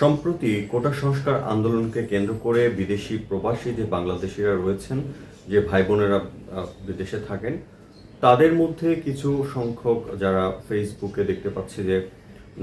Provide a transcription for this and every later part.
সম্প্রতি কোটা সংস্কার আন্দোলনকে কেন্দ্র করে বিদেশি প্রবাসী যে বাংলাদেশিরা রয়েছেন, যে ভাই বোনেরা বিদেশে থাকেন, তাদের মধ্যে কিছু সংখ্যক যারা ফেসবুকে দেখতে পাচ্ছি যে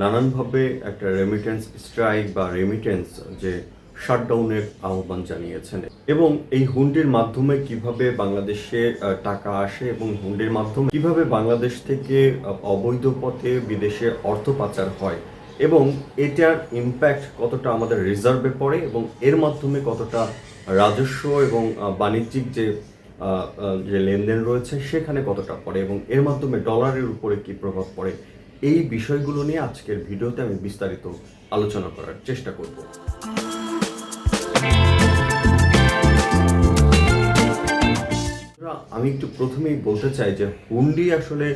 নানানভাবে একটা রেমিটেন্স স্ট্রাইক বা রেমিটেন্স যে শাটডাউনের আহ্বান জানিয়েছেন এবং এই হুন্ডির মাধ্যমে কীভাবে বাংলাদেশে টাকা আসে এবং হুন্ডির মাধ্যমে কীভাবে বাংলাদেশ থেকে অবৈধ পথে বিদেশে অর্থ পাচার হয় এবং এটার ইম্প্যাক্ট কতটা আমাদের রিজার্ভে পড়ে এবং এর মাধ্যমে কতটা রাজস্ব এবং বাণিজ্যিক যে যে লেনদেন রয়েছে সেখানে কতটা পড়ে এবং এর মাধ্যমে ডলারের উপরে কি প্রভাব পড়ে, এই বিষয়গুলো নিয়ে আজকের ভিডিওতে আমি বিস্তারিত আলোচনা করার চেষ্টা করব। আমি একটু প্রথমেই বলতে চাই যে হুন্ডি আসলে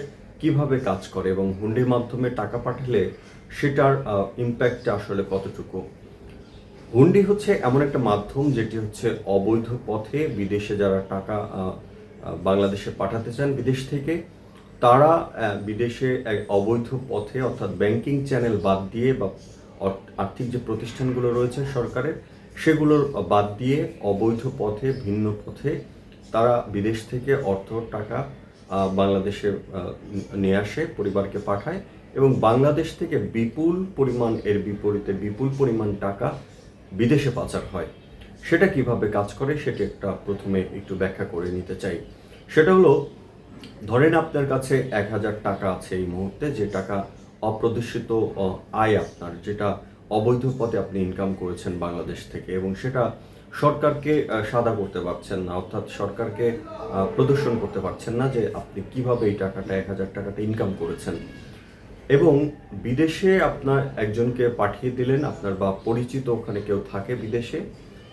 কীভাবে কাজ করে এবং হুন্ডির মাধ্যমে টাকা পাঠালে সেটার ইম্প্যাক্টটা আসলে কতটুকু? হুন্ডি হচ্ছে এমন একটা মাধ্যম যেটি হচ্ছে অবৈধ পথে বিদেশে যারা টাকা বাংলাদেশে পাঠাতে চান বিদেশ থেকে, তারা বিদেশে এক অবৈধ পথে অর্থাৎ ব্যাংকিং চ্যানেল বাদ দিয়ে বা আর্থিক যে প্রতিষ্ঠানগুলো রয়েছে সরকারের, সেগুলোর বাদ দিয়ে অবৈধ পথে, ভিন্ন পথে তারা বিদেশ থেকে অর্থ, টাকা বাংলাদেশে নিয়ে আসে, পরিবারকে পাঠায় এবং বাংলাদেশ থেকে বিপুল পরিমাণ, এর বিপরীতে বিপুল পরিমাণ টাকা বিদেশে পাচার হয়। সেটা কীভাবে কাজ করে সেটা একটা প্রথমে একটু ব্যাখ্যা করে নিতে চাই। সেটা হলো, ধরেন আপনার কাছে এক হাজার টাকা আছে এই মুহূর্তে, যে টাকা অপ্রদর্শিত, আয় আপনার, যেটা অবৈধ পথে আপনি ইনকাম করেছেন বাংলাদেশ থেকে এবং সেটা সরকারকে সাদা করতে পারছেন না, অর্থাৎ সরকারকে প্রদর্শন করতে পারছেন না যে আপনি কীভাবে এই টাকাটা, এক হাজার টাকাটা ইনকাম করেছেন। এবং বিদেশে আপনার একজনকে পাঠিয়ে দিলেন, আপনার বা পরিচিত ওখানে কেউ থাকে বিদেশে,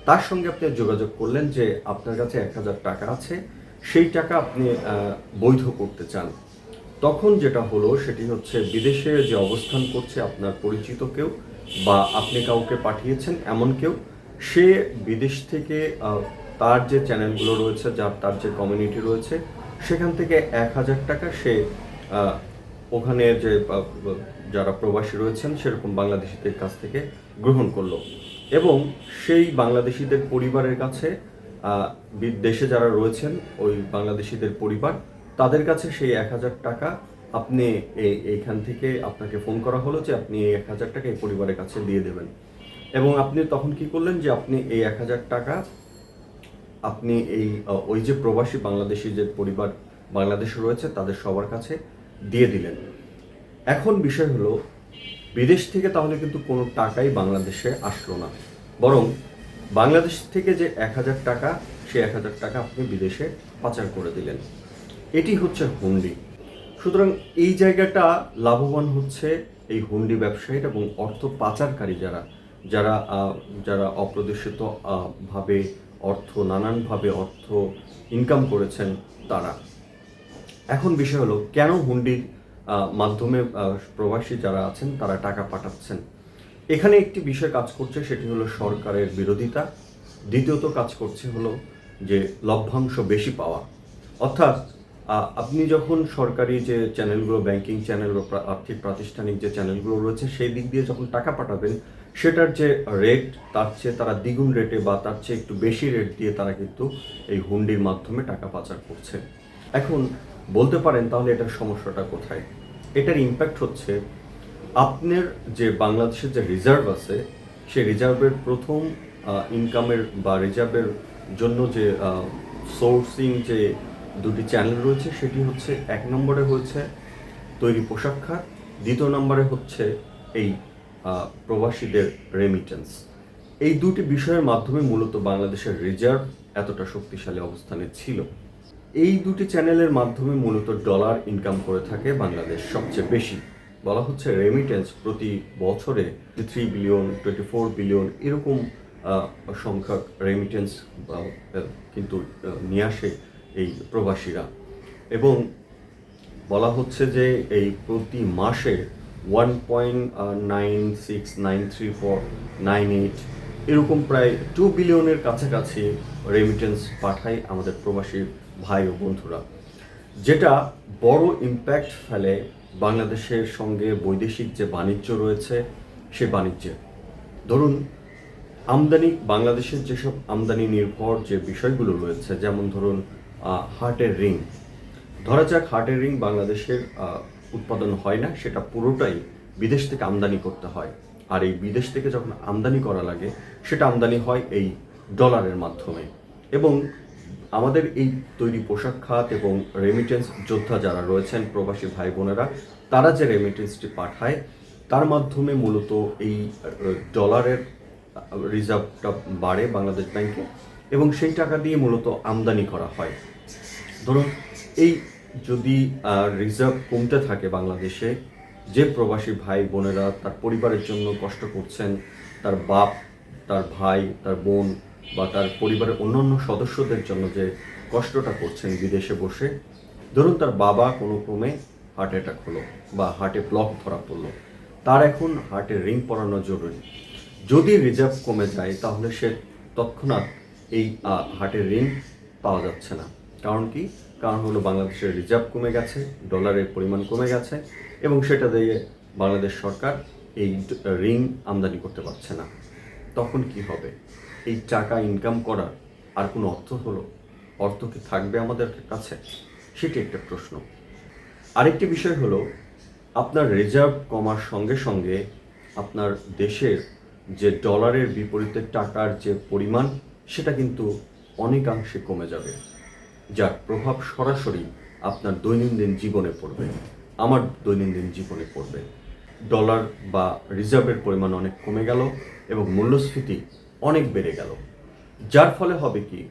তার সঙ্গে আপনি যোগাযোগ করলেন যে আপনার কাছে এক হাজার টাকা আছে, সেই টাকা আপনি বৈধ করতে চান। তখন যেটা হলো, সেটি হচ্ছে বিদেশে যে অবস্থান করছে আপনার পরিচিত কেউ বা আপনি কাউকে পাঠিয়েছেন, এমন কেউ সে বিদেশ থেকে তার যে চ্যানেলগুলো রয়েছে যার তার যে কমিউনিটি রয়েছে, সেখান থেকে এক হাজার টাকা সে ওখানে যে যারা প্রবাসী রয়েছেন, সেরকম বাংলাদেশিদের কাছ থেকে গ্রহণ করল। এবং সেই বাংলাদেশিদের পরিবারের কাছে বিদেশে যারা রয়েছেন, ওই বাংলাদেশিদের পরিবার, তাদের কাছে সেই এক হাজার টাকা আপনি এই এইখান থেকে আপনাকে ফোন করা হলো যে, আপনি এক হাজার টাকা এই পরিবারের কাছে দিয়ে দেবেন। এবং আপনি তখন কি করলেন যে আপনি এই এক হাজার টাকা, আপনি এই ওই যে প্রবাসী বাংলাদেশি যে পরিবার বাংলাদেশে রয়েছে, তাদের সবার কাছে দিয়ে দিলেন। এখন বিষয় হলো, বিদেশ থেকে তাহলে কিন্তু কোনো টাকাই বাংলাদেশে আসলো না। বরং বাংলাদেশ থেকে যে এক হাজার টাকা, সে এক হাজার টাকা আপনি বিদেশে পাচার করে দিলেন। এটি হচ্ছে হুন্ডি। সুতরাং এই জায়গাটা লাভবান হচ্ছে এই হুন্ডি ব্যবসায়ীর এবং অর্থ পাচারকারী যারা যারা যারা অপ্রদর্শিত ভাবে অর্থ, নানানভাবে অর্থ ইনকাম করেছেন তারা। এখন বিষয় হলো, কেন হুন্ডির মাধ্যমে প্রবাসী যারা আছেন, তারা টাকা পাঠাচ্ছেন? এখানে একটি বিষয় কাজ করছে, সেটি হলো সরকারের বিরোধিতা। দ্বিতীয়ত কাজ করছে হলো যে লভ্যাংশ বেশি পাওয়া। অর্থাৎ আপনি যখন সরকারি যে চ্যানেলগুলো, ব্যাংকিং চ্যানেল আর্থিক প্রাতিষ্ঠানিক যে চ্যানেলগুলো রয়েছে, সেই দিক দিয়ে যখন টাকা পাঠাবেন, সেটার যে রেট তার চেয়ে তারা দ্বিগুণ রেটে বা তার চেয়ে একটু বেশি রেট দিয়ে তারা কিন্তু এই হুন্ডির মাধ্যমে টাকা পাচার করছে। এখন বলতে পারেন তাহলে এটার সমস্যাটা কোথায়? এটার ইম্প্যাক্ট হচ্ছে আপনার যে বাংলাদেশের যে রিজার্ভ আছে, সেই রিজার্ভের প্রথম ইনকামের বা রিজার্ভের জন্য যে সোর্সিং যে দুটি চ্যানেল রয়েছে, সেটি হচ্ছে এক নম্বরে হচ্ছে তৈরি পোশাক খাত, দ্বিতীয় নম্বরে হচ্ছে এই প্রবাসীদের রেমিটেন্স এই দুটি বিষয়ের মাধ্যমে মূলত বাংলাদেশের রিজার্ভ এতটা শক্তিশালী অবস্থানে ছিল। এই দুটি চ্যানেলের মাধ্যমে মূলত ডলার ইনকাম করে থাকে বাংলাদেশ সবচেয়ে বেশি। বলা হচ্ছে রেমিটেন্স প্রতি বছরে three billion twenty four billion এরকম সংখ্যক রেমিটেন্স কিন্তু নিয়ে আসে। এই প্রবাসীরা। এবং বলা হচ্ছে যে এই প্রতি মাসে one point nine six nine three four nine eight এরকম প্রায় টু বিলিয়নের কাছাকাছি রেমিটেন্স পাঠায় আমাদের প্রবাসী ভাই ও বন্ধুরা। যেটা বড় ইম্প্যাক্ট ফেলে বাংলাদেশের সঙ্গে বৈদেশিক যে বাণিজ্য রয়েছে, সে বাণিজ্যে। ধরুন, আমদানি, বাংলাদেশের যেসব আমদানি নির্ভর যে বিষয়গুলো রয়েছে, যেমন ধরুন হার্টের রিং। ধরা যাক হার্টের রিং বাংলাদেশের উৎপাদন হয় না, সেটা পুরোটাই বিদেশ থেকে আমদানি করতে হয়। আর এই বিদেশ থেকে যখন আমদানি করা লাগে, সেটা আমদানি হয় এই ডলারের মাধ্যমে। এবং আমাদের এই তৈরি পোশাক খাত এবং রেমিটেন্স যোদ্ধা যারা রয়েছেন, প্রবাসী ভাই বোনেরা তারা যে রেমিটেন্সটি পাঠায়, তার মাধ্যমে মূলত এই ডলারের রিজার্ভটা বাড়ে বাংলাদেশ ব্যাংকে। এবং সেই টাকা দিয়ে মূলত আমদানি করা হয়। ধরুন, এই যদি রিজার্ভ কমতে থাকে বাংলাদেশে, যে প্রবাসী ভাই, বোনেরা তার পরিবারের জন্য কষ্ট করছেন, তার বাপ, তার ভাই, তার বোন বা তার পরিবারের অন্যান্য সদস্যদের জন্য যে কষ্টটা করছেন বিদেশে বসে, ধরুন তার বাবা কোনো ক্রমে হার্ট অ্যাটাক হলো বা হার্টে ব্লক ধরা পড়ল, তার এখন হার্টে রিং পরানো জরুরি। যদি রিজার্ভ কমে যায়, তাহলে সে তৎক্ষণাৎ এই আহ, হার্টের ঋণ পাওয়া যাচ্ছে না। কারণ কি? কারণ হলো বাংলাদেশের রিজার্ভ কমে গেছে ডলারের পরিমাণ কমে গেছে এবং সেটা দিয়ে বাংলাদেশ সরকার এই ঋণ আমদানি করতে পারছে না। তখন কি হবে? এই টাকা ইনকাম করার আর কোনো অর্থ হলো? অর্থ কি থাকবে আমাদের কাছে? সেটি একটা প্রশ্ন। আরেকটি বিষয় হলো আপনার রিজার্ভ কমার সঙ্গে সঙ্গে আপনার দেশের যে ডলারের বিপরীতে টাকার যে পরিমাণ সেটা কিন্তু অনেকাংশে কমে যাবে। যার প্রভাব সরাসরি আপনার দৈনন্দিন জীবনে পড়বে। আমার দৈনন্দিন জীবনে পড়বে। ডলার বা রিজার্ভের পরিমাণ অনেক কমে গেল এবং মূল্যস্ফীতি অনেক বেড়ে গেল। যার ফলে হবে কি,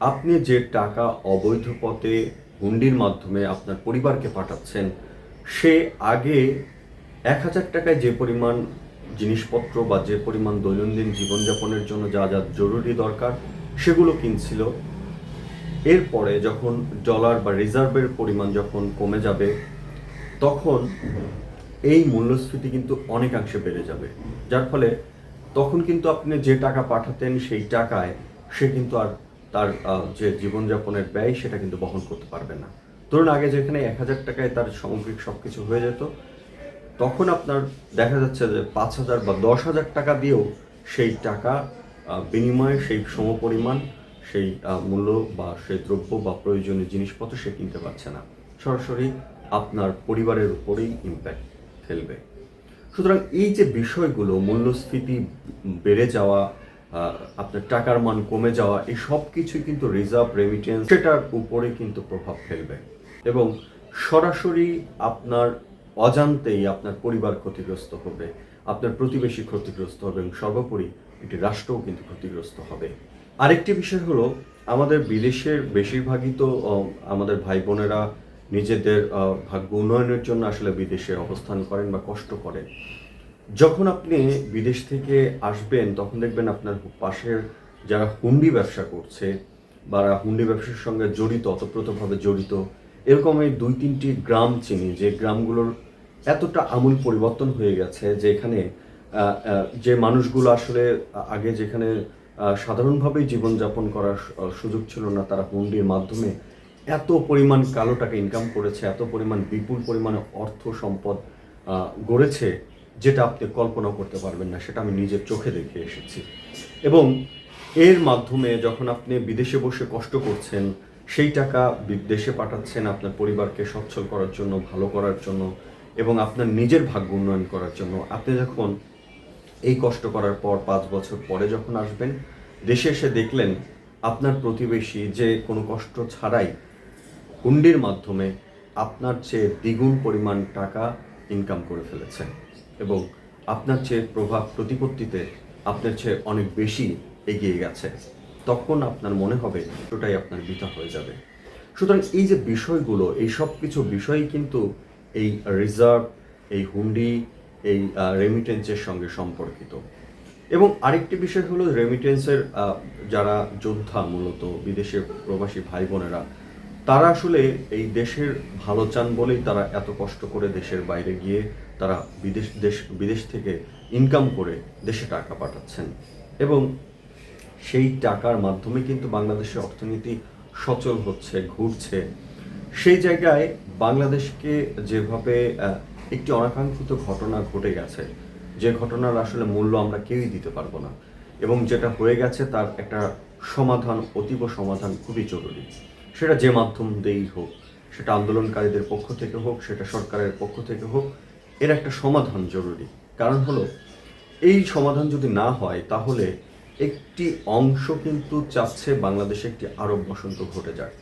আপনি যে টাকা অবৈধ পথে হুন্ডির মাধ্যমে আপনার পরিবারকে পাঠাচ্ছেন, সে আগে এক হাজার টাকায় যে পরিমাণ জিনিসপত্র বা যে পরিমাণ দৈনন্দিন জীবনযাপনের জন্য যা যা জরুরি দরকার, সেগুলো কিনছিল। এরপরে যখন ডলার বা রিজার্ভের পরিমাণ যখন কমে যাবে, তখন এই মূল্যস্ফীতি কিন্তু অনেকাংশে বেড়ে যাবে। যার ফলে তখন কিন্তু আপনি যে টাকা পাঠাতেন সেই টাকায় সে কিন্তু আর তার যে জীবনযাপনের ব্যয় সেটা কিন্তু বহন করতে পারবে না। ধরুন আগে যেখানে এক হাজার টাকায় তার সামগ্রিক সব কিছু হয়ে যেত তখন আপনার দেখা যাচ্ছে যে পাঁচ হাজার বা দশ হাজার টাকা দিয়েও সেই টাকা বিনিময়ে সেই সমপরিমাণ সেই মূল্য বা সেই দ্রব্য বা প্রয়োজনীয় জিনিসপত্র সে কিনতে পারছে না। সরাসরি আপনার পরিবারের উপরেই ইম্প্যাক্ট ফেলবে। সুতরাং এই যে বিষয়গুলো, মূল্যস্ফীতি বেড়ে যাওয়া আপনার টাকার মান কমে যাওয়া, এই সব কিছুই কিন্তু রিজার্ভ রেমিটেন্স সেটার উপরে কিন্তু প্রভাব ফেলবে। এবং সরাসরি আপনার অজান্তেই আপনার পরিবার ক্ষতিগ্রস্ত হবে, আপনার প্রতিবেশী ক্ষতিগ্রস্ত হবে এবং সর্বোপরি একটি রাষ্ট্রও কিন্তু ক্ষতিগ্রস্ত হবে। আরেকটি বিষয় হলো, আমাদের বিদেশের বেশিরভাগই তো আমাদের ভাই বোনেরা নিজেদের ভাগ্য উন্নয়নের জন্য আসলে বিদেশে অবস্থান করেন বা কষ্ট করেন। যখন আপনি বিদেশ থেকে আসবেন, তখন দেখবেন আপনার পাশের যারা হুন্ডি ব্যবসা করছে, বা হুন্ডি ব্যবসার সঙ্গে জড়িত, অতপ্রতভাবে জড়িত এরকম এই দুই তিনটি গ্রাম চিনি, যে গ্রামগুলোর এতটা আমূল পরিবর্তন হয়ে গেছে যে এখানে যে মানুষগুলো আসলে আগে যেখানে সাধারণভাবেই জীবনযাপন করার সুযোগ ছিল না, তারা হুন্ডির মাধ্যমে এত পরিমাণ কালো টাকা ইনকাম করেছে, এত পরিমাণ বিপুল পরিমাণে অর্থ সম্পদ গড়েছে, যেটা আপনি কল্পনা করতে পারবেন না, সেটা আমি নিজের চোখে দেখে এসেছি। এবং এর মাধ্যমে যখন আপনি বিদেশে বসে কষ্ট করছেন সেই টাকা বিদেশে পাঠাচ্ছেন আপনার পরিবারকে সচ্ছল করার জন্য, ভালো করার জন্য এবং আপনার নিজের ভাগ্য উন্নয়ন করার জন্য। আপনি যখন এই কষ্ট করার পর পাঁচ বছর পরে যখন আসবেন, দেশে এসে দেখলেন আপনার প্রতিবেশী যে কোনো কষ্ট ছাড়াই হুন্ডির মাধ্যমে আপনার চেয়ে দ্বিগুণ পরিমাণ টাকা ইনকাম করে ফেলেছে এবং আপনার চেয়ে প্রভাব প্রতিপত্তিতে আপনার চেয়ে অনেক বেশি এগিয়ে গেছে। তখন আপনার মনে হবে ওটাই আপনার বিতা হয়ে যাবে। সুতরাং এই যে বিষয়গুলো, এই সব কিছু বিষয়ই কিন্তু এই রিজার্ভ এই হুন্ডি, এই রেমিটেন্সের সঙ্গে সম্পর্কিত। এবং আরেকটি বিষয় হলো রেমিটেন্সের যারা যোদ্ধা মূলত, বিদেশে প্রবাসী ভাই বোনেরা তারা আসলে এই দেশের ভালো চান বলেই তারা এত কষ্ট করে দেশের বাইরে গিয়ে তারা বিদেশ, দেশ, বিদেশ থেকে ইনকাম করে দেশে টাকা পাঠাচ্ছেন। এবং সেই টাকার মাধ্যমে কিন্তু বাংলাদেশের অর্থনীতি সচল হচ্ছে, ঘুরছে। সেই জায়গায় বাংলাদেশকে যেভাবে একটি অনাকাঙ্ক্ষিত ঘটনা ঘটে গেছে, যে ঘটনার আসলে মূল্য আমরা কেউই দিতে পারব না এবং যেটা হয়ে গেছে তার একটা সমাধান, অতীব সমাধান খুবই জরুরি। সেটা যে মাধ্যম দিয়েই হোক, সেটা আন্দোলনকারীদের পক্ষ থেকে হোক, সেটা সরকারের পক্ষ থেকে হোক, এর একটা সমাধান জরুরি। কারণ হলো, এই সমাধান যদি না হয় তাহলে একটি অংশ কিন্তু চাচ্ছে বাংলাদেশে একটি আরব বসন্ত ঘটে যায়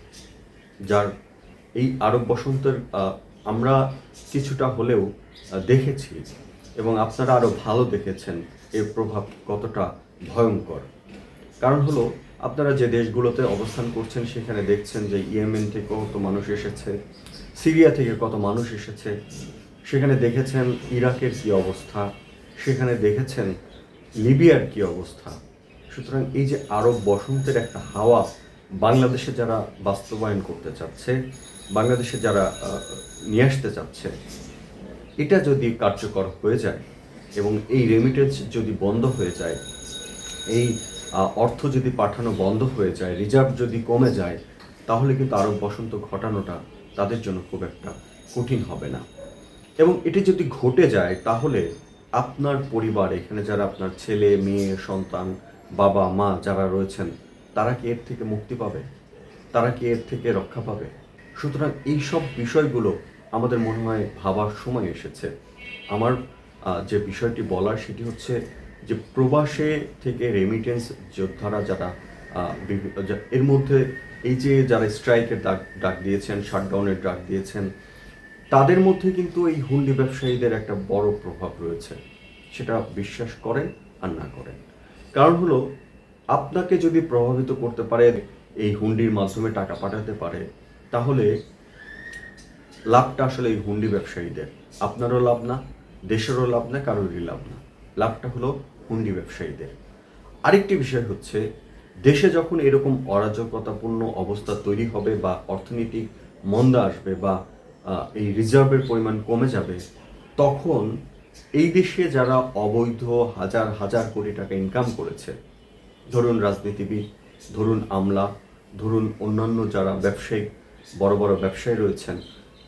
যার এই আরব বসন্তের আমরা কিছুটা হলেও দেখেছি এবং আপনারা আরও ভালো দেখেছেন এর প্রভাব কতটা ভয়ঙ্কর। কারণ হলো, আপনারা যে দেশগুলোতে অবস্থান করছেন সেখানে দেখছেন যে ইয়েমেন থেকে কত মানুষ এসেছে, সিরিয়া থেকে কত মানুষ এসেছে, সেখানে দেখেছেন ইরাকের কি অবস্থা, সেখানে দেখেছেন লিবিয়ার কি অবস্থা। সুতরাং এই যে আরব বসন্তের একটা হাওয়া বাংলাদেশে যারা বাস্তবায়ন করতে চাচ্ছে, বাংলাদেশে যারা নিয়ে আসতে চাচ্ছে, এটা যদি কার্যকর হয়ে যায় এবং এই রেমিটেন্স যদি বন্ধ হয়ে যায়, এই অর্থ যদি পাঠানো বন্ধ হয়ে যায় রিজার্ভ যদি কমে যায়, তাহলে কিন্তু আরব বসন্ত ঘটানোটা তাদের জন্য খুব একটা কঠিন হবে না। এবং এটি যদি ঘটে যায়, তাহলে আপনার পরিবার, এখানে যারা আপনার ছেলে, মেয়ে, সন্তান বাবা, মা যারা রয়েছেন, তারা কি এর থেকে মুক্তি পাবে? তারা কি এর থেকে রক্ষা পাবে? সুতরাং এই সব বিষয়গুলো আমাদের মনে হয় ভাবার সময় এসেছে। আমার যে বিষয়টি বলার সেটি হচ্ছে যে প্রবাসে থেকে রেমিটেন্স যোদ্ধারা যারা এর মধ্যে এই যে যারা স্ট্রাইকের ডাক ডাক দিয়েছেন শাটডাউনের ডাক দিয়েছেন, তাদের মধ্যে কিন্তু এই হুন্ডি ব্যবসায়ীদের একটা বড় প্রভাব রয়েছে। সেটা বিশ্বাস করেন আর না করেন। কারণ হলো, আপনাকে যদি প্রভাবিত করতে পারে, এই হুন্ডির মাধ্যমে টাকা পাঠাতে পারে, তাহলে লাভটা আসলে এই হুন্ডি ব্যবসায়ীদের। আপনারও লাভ না, দেশেরও লাভ না, কারোরই লাভ না। লাভটা হলো হুন্ডি ব্যবসায়ীদের। আরেকটি বিষয় হচ্ছে, দেশে যখন এরকম অরাজকতাপূর্ণ অবস্থা তৈরি হবে বা অর্থনৈতিক মন্দা আসবে বা এই রিজার্ভের পরিমাণ কমে যাবে, তখন এই দেশে যারা অবৈধ হাজার হাজার কোটি টাকা ইনকাম করেছে, ধরুন রাজনীতিবিদ, ধরুন আমলা, ধরুন অন্যান্য যারা ব্যবসায়িক বড় বড় ব্যবসায়ী রয়েছেন,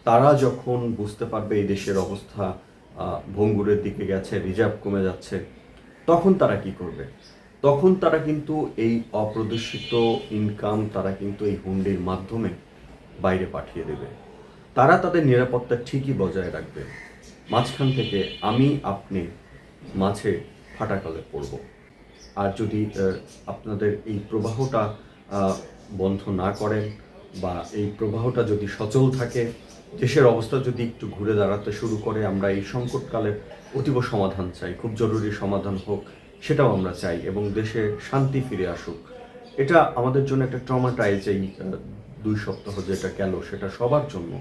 তারা যখন বুঝতে পারবে এই দেশের অবস্থা ভঙ্গুরের দিকে গেছে, রিজার্ভ কমে যাচ্ছে, তখন তারা কি করবে? তখন তারা কিন্তু এই অপ্রদর্শিত ইনকাম তারা কিন্তু এই হুন্ডির মাধ্যমে বাইরে পাঠিয়ে দেবে। তারা তাদের নিরাপত্তা ঠিকই বজায় রাখবে। মাঝখান থেকে আমি আপনি মাঝে ফাটাকালে পড়ব। আর যদি আপনাদের এই প্রবাহটা বন্ধ না করেন বা এই প্রবাহটা যদি সচল থাকে, দেশের অবস্থা যদি একটু ঘুরে দাঁড়াতে শুরু করে, আমরা এই সংকটকালে অতীব সমাধান চাই, খুব জরুরি সমাধান হোক, সেটাও আমরা চাই এবং দেশে শান্তি ফিরে আসুক। এটা আমাদের জন্য একটা ট্রমাটাইজ এই দুই সপ্তাহ যেটা গেল, সেটা সবার জন্য।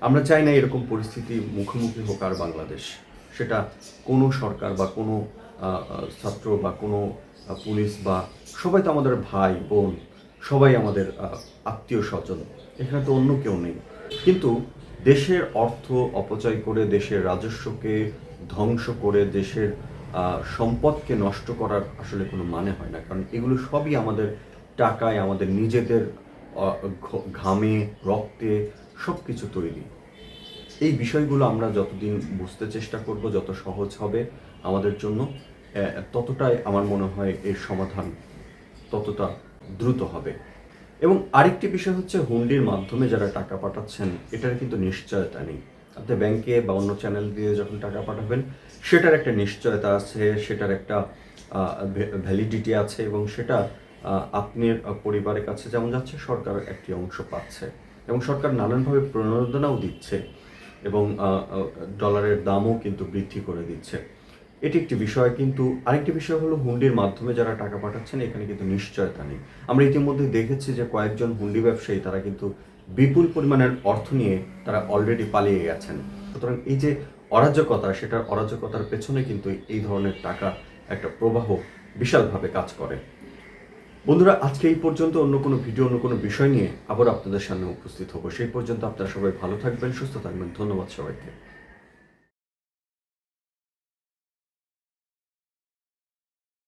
আমরা চাই না এরকম পরিস্থিতি মুখোমুখি হোক আর বাংলাদেশ। সেটা কোনো সরকার বা কোনো ছাত্র বা কোনো পুলিশ বা সবাই তো আমাদের ভাই, বোন, সবাই আমাদের আত্মীয় স্বজন। এখানে তো অন্য কেউ নেই। কিন্তু দেশের অর্থ অপচয় করে, দেশের রাজস্বকে ধ্বংস করে, দেশের সম্পদকে নষ্ট করার আসলে কোনো মানে হয় না। কারণ এগুলো সবই আমাদের টাকায়, আমাদের নিজেদের ঘামে, রক্তে সব কিছু তৈরি। এই বিষয়গুলো আমরা যতদিন বুঝতে চেষ্টা করব, যত সহজ হবে আমাদের জন্য ততটাই আমার মনে হয় এর সমাধান ততটা দ্রুত হবে। এবং আরেকটি বিষয় হচ্ছে হুন্ডির মাধ্যমে যারা টাকা পাঠাচ্ছেন, এটার কিন্তু নিশ্চয়তা নেই। আপনি ব্যাংকে বা অন্য চ্যানেল দিয়ে যখন টাকা পাঠাবেন, সেটার একটা নিশ্চয়তা আছে, সেটার একটা ভ্যালিডিটি আছে এবং সেটা আপনার পরিবারের কাছে যেমন যাচ্ছে, সরকার একটি অংশ পাচ্ছে। এবং সরকার নানানভাবে প্রণোদনাও দিচ্ছে এবং ডলারের দামও কিন্তু বৃদ্ধি করে দিচ্ছে। এটি একটি বিষয়, কিন্তু আরেকটি বিষয় হলো হুন্ডির মাধ্যমে যারা টাকা পাঠাচ্ছেন, এখানে কিন্তু নিশ্চয়তা নেই। আমরা ইতিমধ্যে দেখেছি যে কয়েকজন হুন্ডি ব্যবসায়ী, তারা কিন্তু বিপুল পরিমাণের অর্থ নিয়ে তারা অলরেডি পালিয়ে গেছেন। সুতরাং এই যে অরাজকতা, সেটার অরাজকতার পেছনে কিন্তু এই ধরনের টাকা একটা প্রবাহ বিশালভাবে কাজ করে। বন্ধুরা, আজকে এই পর্যন্ত অন্য কোনো ভিডিও, অন্য কোনো বিষয় নিয়ে আবার আপনাদের সামনে উপস্থিত হব। সেই পর্যন্ত আপনারা সবাই ভালো থাকবেন, সুস্থ থাকবেন। ধন্যবাদ সবাইকে।